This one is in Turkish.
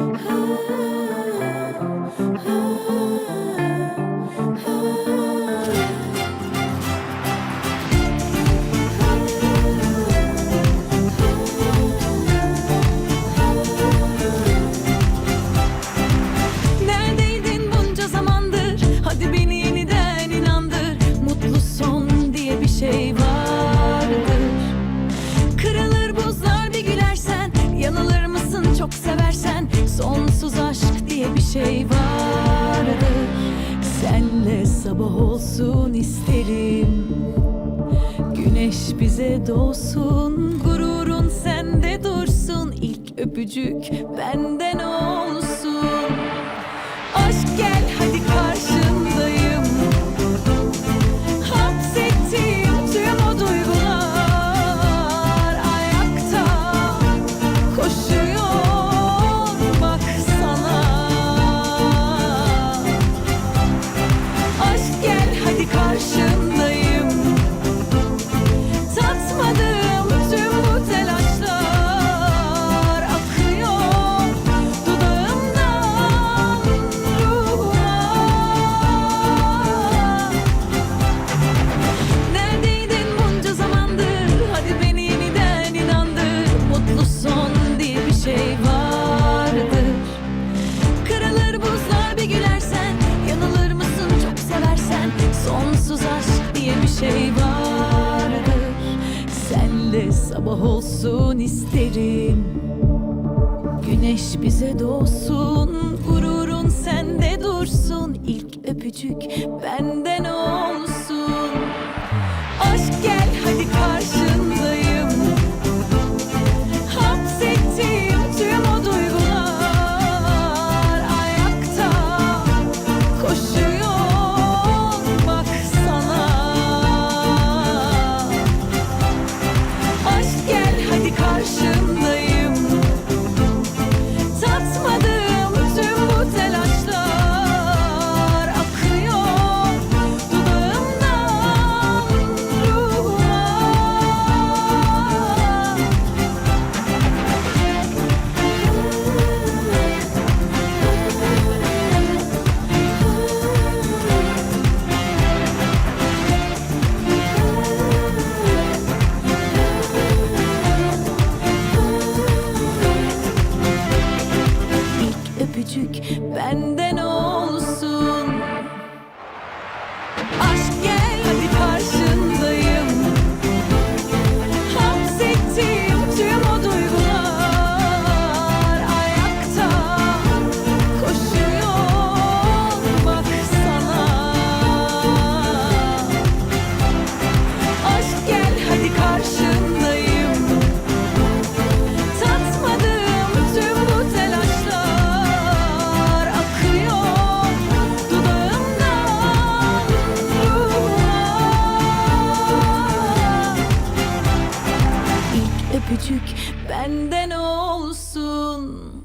Ooh. şey vardı. Senle sabah olsun isterim. Güneş bize doğsun Gururun sende dursun. İlk öpücük bende Sabah olsun isterim. Güneş bize doğsun Gururun sende dursun. İlk öpücük benden olsun. küçük benden o küçük benden olsun.